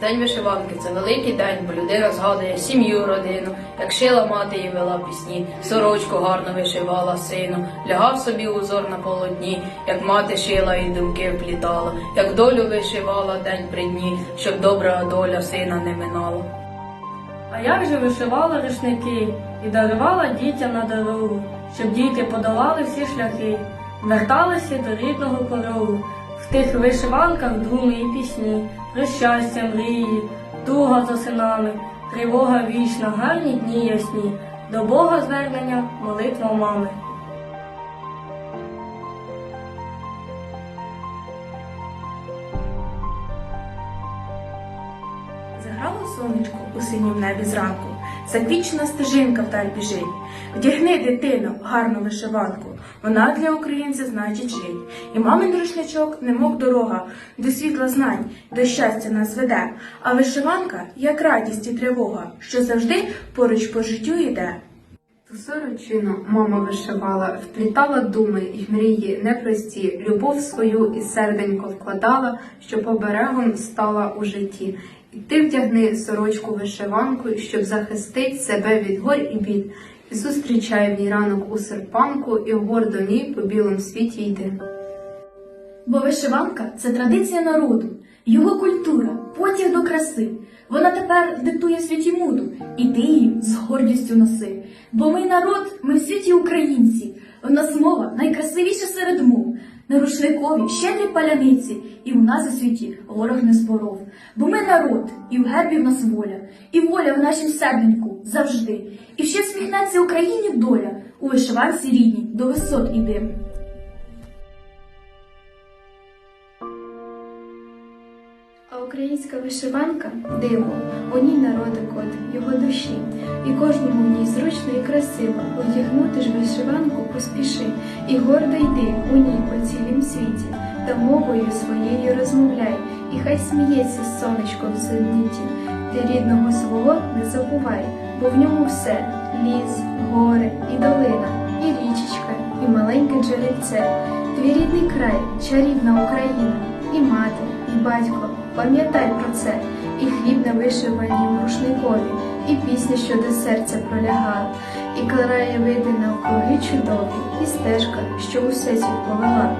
День вишиванки це великий день, бо людина згадує сім'ю, родину, як шила мати і вела пісні, сорочку гарно вишивала сину, лягав собі узор на полотні, як мати шила і думки вплітала, як долю вишивала день при дні, щоб добра доля сина не минала. А як же вишивала рушники і дарувала дітям на дорогу, щоб діти подолали всі шляхи, верталися до рідного порогу, тих вишиванках думи і пісні, про щастя, мрії, туга за синами, тривога вічна, гарні дні ясні, до Бога звернення, молитва мами. Заграло сонечко у синім небі зранку, заквічена стежинка вдаль біжить. Вдягни, дитино, гарну вишиванку, вона для українця значить жить. І мамин рушничок, немов дорога, до світла знань, до щастя нас веде. А вишиванка, як радість і тривога, що завжди поруч по життю йде. Ту сорочину мама вишивала, вплітала думи й мрії непрості, любов свою і серденько вкладала, щоб оберегом стала у житті. І ти вдягни сорочку вишиванку, щоб захистить себе від гор і бід. І зустрічає в ній ранок у серпанку, і гордо ній по білому світі йде. Бо вишиванка це традиція народу, його культура, потяг до краси. Вона тепер диктує світі моду, і ти її з гордістю носи. Бо ми народ, ми в світі українці. В нас мова найкрасивіша серед мов. На рушникові щедрі паляниці, і у нас у світі ворог не зборов. Бо ми народ, і в гербі в нас воля, і воля в нашім серденьку завжди. І ще всміхнеться Україні доля у вишиванці рідній до висот іде. А українська вишиванка диво, у ній народу код, його душі, і кожному в ній зручно і красиво одягнути ж вишиванку поспіши, і гордо йди у ній по цілім світі, та мовою своєю розмовляй, і хай сміється сонечко в зеніті. Ти рідного свого не забувай, бо в ньому все ліс, гори і долина, і річечка, і маленьке джерельце. Твій рідний край, чарівна Україна, і мати, і батько, пам'ятай про це, і хліб на вишиванім рушникові, і пісня, що до серця пролягала, і краєвиди навкруги чудові, і стежка, що усе світ повела.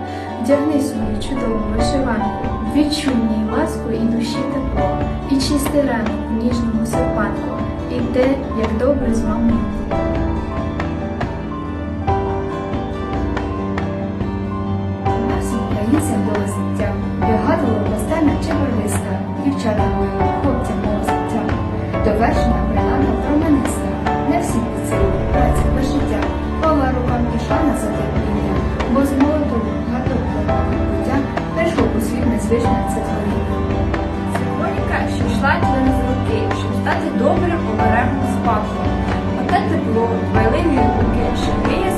Вдягни свою чудову вишиванку, відчуй ній ласку і душі тепло, і чистий ранок в ніжному серпанку, і те, як добре з було. Нас українцям було життя, вигадувала постійна чебурниста, дівчата мої, хлопцям мого життя. Довершена у світ Симфоніка, що йшла через роки, щоб стати добрим оберегом спадком. Оте тепло, дбайливі руки, що гріє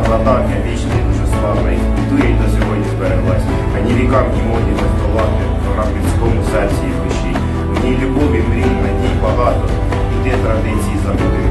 Вона прадавня, вічний, дуже славна, і культує й до сьогодні збереглась. Ані вікам і моді не здолати, в людському серці і душі. В любові, мрій, надій багато, і ти традиції забути